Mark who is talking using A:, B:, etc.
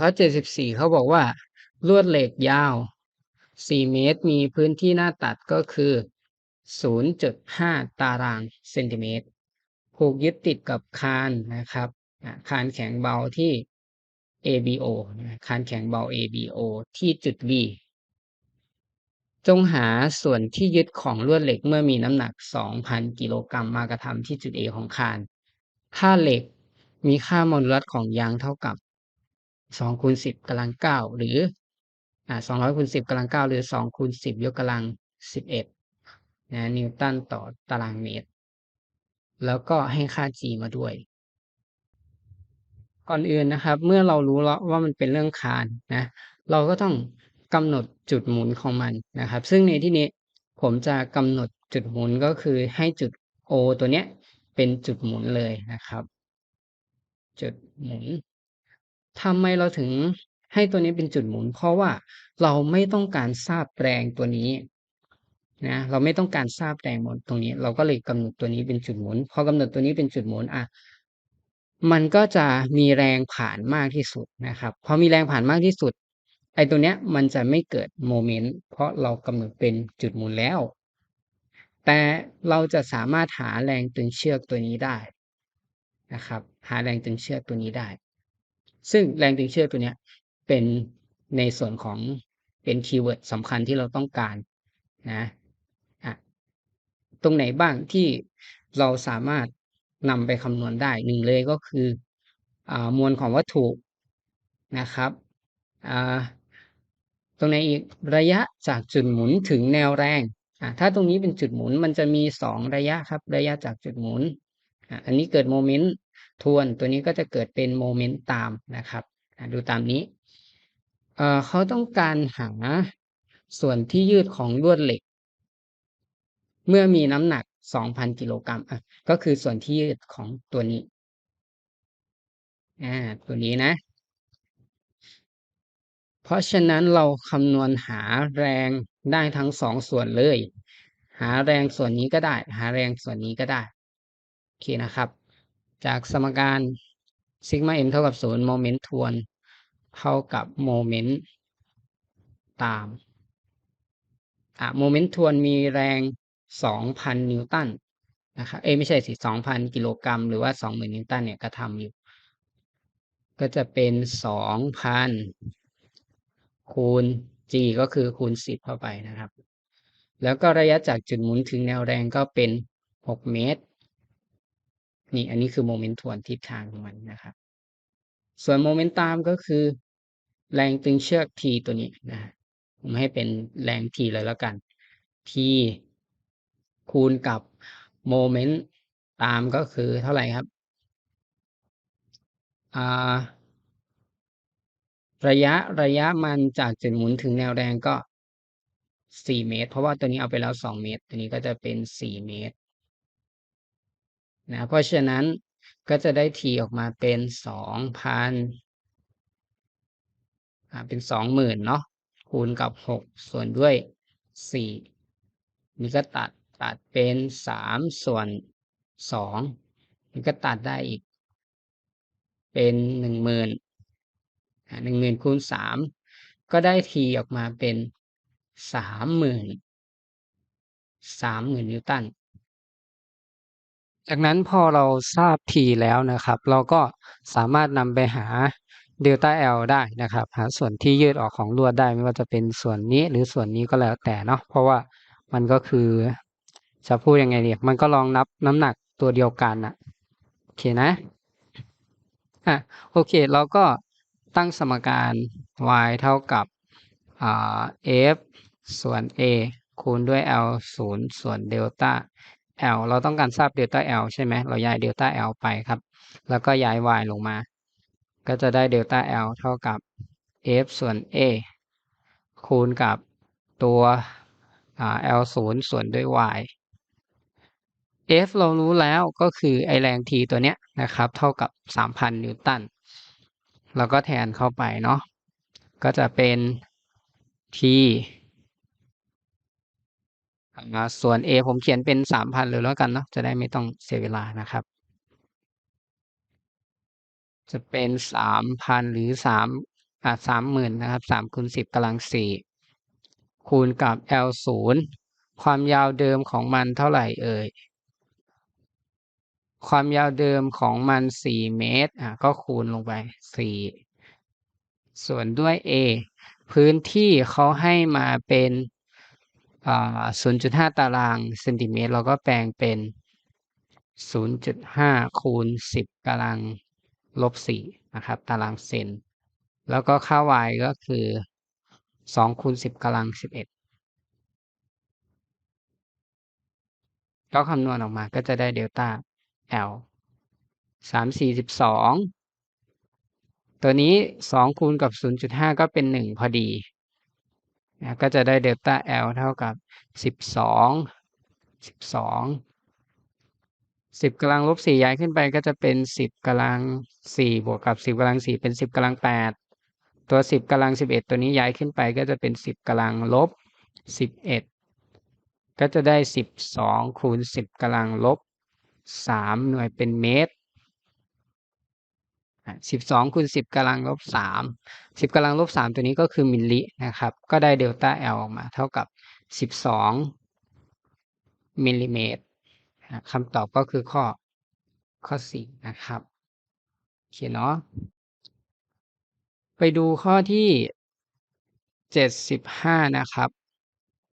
A: ข้อ74เขาบอกว่า ลวดเหล็กยาว4เมตร มีพื้นที่หน้าตัดก็คือ0.5ตารางเซนติเมตร ผูกยึดติดกับคานนะครับ คานแข็งเบาที่ ABO คานแข็งเบา ABO ที่จุด B จงหาส่วนที่ยึดของลวดเหล็กเมื่อมีน้ำหนัก 2,000 กิโลกรัมมากระทำที่จุด A ของคาน ถ้าเหล็กมีค่าโมลลัสของยางเท่ากับ 2คูณ10กำลัง9หรืออ่า200คูณ10กำลัง9หรือ2คูณ10ยกกำลัง11นะนิวตันต่อตารางเมตร แล้วก็ให้ค่า g มาด้วย ก่อนอื่นนะครับ เมื่อเรารู้แล้วว่ามันเป็นเรื่องคานนะเราก็ต้องกำหนดจุดหมุนของมันนะครับ ซึ่งในที่นี้ผมจะกำหนดจุดหมุนก็คือให้จุด O ตัวเนี้ยเป็นจุดหมุนเลยนะครับ จุดหมุน ทำไมเราถึงให้ตัวนี้เป็นจุดหมุน เพราะว่าเราไม่ต้องการทราบแรงตัวนี้นะเราไม่ต้องการทราบแรงหมุนตรงนี้ เราก็เลยกำหนดตัวนี้เป็นจุดหมุนพอกำหนดตัวนี้เป็นจุดหมุนอะมันก็จะมีแรงผ่านมากที่สุดนะครับพอมีแรงผ่านมากที่สุดไอ้ตัวเนี้ยมันจะไม่เกิดโมเมนต์เพราะเรากำหนดเป็นจุดหมุนแล้ว แต่เราจะสามารถหาแรงตึงเชือกตัวนี้ได้นะครับ หาแรงตึงเชือกตัวนี้ได้ ซึ่งแรงดึงเชือกตัวนี้เป็นในส่วนของเป็นคีย์เวิร์ดสำคัญที่เราต้องการนะอะตรงไหนบ้างที่เราสามารถนำไปคำนวณได้หนึ่งเลยก็คืออมวลของวัตถุนะครับตรงไหนอีกระยะจากจุดหมุนถึงแนวแรงถ้าตรงนี้เป็นจุดหมุนมันจะมีสองระยะครับ ระยะจากจุดหมุน อันนี้เกิดโมเมนต์ ทวนตัวนี้ก็จะเกิดเป็นโมเมนต์ตามนะครับดูตามนี้เเขาต้องการหาส่วนที่ยืดของลวดเหล็ก เมื่อมีน้ำหนัก 2,000 กิโลกรัมอะก็คือส่วนที่ยืดของตัวนี้อ่าตัวนี้นะ เพราะฉะนั้นเราคำนวณหาแรงได้ทั้งสองส่วนเลย หาแรงส่วนนี้ก็ได้ หาแรงส่วนนี้ก็ได้โอเคนะครับ จากสมการซิกมาเอ็มเท่ากับศูนย์โมเมนต์ทวน เท่ากับโมเมนต์ตามอะโมเมนต์ทวนมีแรงสองพันนิวตันนะครับเอ้ไม่ใช่สิสองพันกิโลกรัม หรือว่าสองหมื่นนิวตันเนี่ยกระทำอยู่ ก็จะเป็นสองพันคูณ g ก็คือคูณสิบเข้าไปนะครับ แล้วก็ระยะจากจุดหมุนถึงแนวแรงก็เป็นหกเมตร นี่อันนี้คือโมเมนต์ทวนทิศทางของมันนะครับ ส่วนโมเมนต์ตามก็คือ แรงตึงเชือก T ตัวนี้นะผมให้เป็นแรง T เลยแล้วกัน T คูณกับโมเมนต์ตามก็คือเท่าไหร่ครับระยะระยะมันจากจุดหมุนถึงแนวแรงก็4เมตร เพราะว่าตัวนี้เอาไปแล้ว2เมตร ตัวนี้ก็จะเป็น4เมตร นะเพราะฉะนั้นก็จะได้ทีออกมาเป็นสองพันเป็นสองหมื่นเนาะคูณกับหกส่วนด้วยสี่นี่ก็ตัดตัดเป็นสามส่วนสองนี่ก็ตัดได้อีก เป็นหนึ่งหมื่นหนึ่งหมื่นคูณสามก็ได้ทีออกมาเป็นสามหมื่นสามหมื่นนิวตัน จากนั้นพอเราทราบ t แล้วนะครับ เราก็สามารถนำไปหาเดลต้า L ได้นะครับ หาส่วนที่ยืดออกของลวดได้ไม่ว่าจะเป็นส่วนนี้หรือส่วนนี้ก็แล้วแต่เนาะเพราะว่ามันก็คือ จะพูดยังไงเดียมันก็ลองนับน้ำหนักตัวเดียวกันนะโอเคนะอะโอเคเราก็ตั้งสมการ y เท่ากับอ่า f ส่วน a คูณด้วย l 0 ส่วนเดลต้า L เราต้องการทราบเดลต้า L ใช่ไหมเราย้ายเดลต้า L ไปครับ แล้วก็ย้าย y ลงมา ก็จะได้เดลต้า L เท่ากับ f ส่วน a คูณกับตัว L 0ส่วนด้วย y F เรารู้แล้วก็คือไอแรง T ตัวเนี้ยนะครับ เท่ากับ 3,000 นิวตันเราก็แทนเข้าไปเนาะ ก็จะเป็น T ส่วน A ผมเขียนเป็นสามพันเลยแล้วกันเนาะจะได้ไม่ต้องเสียเวลานะครับ จะเป็นสามพันหรือสามอ่าสามหมื่นนะครับสามคูณสิบกำลังสี่คูณกับ L ศูนย์ความยาวเดิมของมันเท่าไหร่เอ่ยความยาวเดิมของมันสี่เมตรอะก็คูณลงไปสี่ส่วนด้วย A พื้นที่เขาให้มาเป็น 0.5 ตารางเซนติเมตร เราก็แปลงเป็น 0.5 คูณ 10 ตารางลบ 4 นะครับ ตารางเซน แล้วก็ค่า y ก็คือ 2 คูณ 10กำลัง 11 ก็คำนวณออกมาก็จะได้เดลต้า L สามสี่สิบสองตัวนี้สองคูณกับศูนย์จุดห้าก็เป็นหนึ่งพอดี นะก็จะได้เดลต้า L เท่ากับสิบสองสิบสองสิบกำลังลบสี่ย้ายขึ้นไปก็จะเป็นสิบกำลังสี่บวกกับสิบกำลังสี่เป็นสิบกำลังแปดตัวสิบกำลังสิบเอ็ดตัวนี้ย้ายขึ้นไปก็จะเป็นสิบกำลังลบสิบเอ็ดก็จะได้สิบสองคูณสิบกำลังลบสามหน่วยเป็นเมตร สิบสองคูณสิบกำลังลบสามสิบกำลังลบสามตัวนี้ก็คือมิลลินะครับ ก็ได้เดลต้า L ออกมาเท่ากับสิบสองมิลลิเมตรคำตอบก็คือข้อข้อสี่นะครับโอเคเนาะไปดูข้อที่เจ็ดสิบห้านะครับ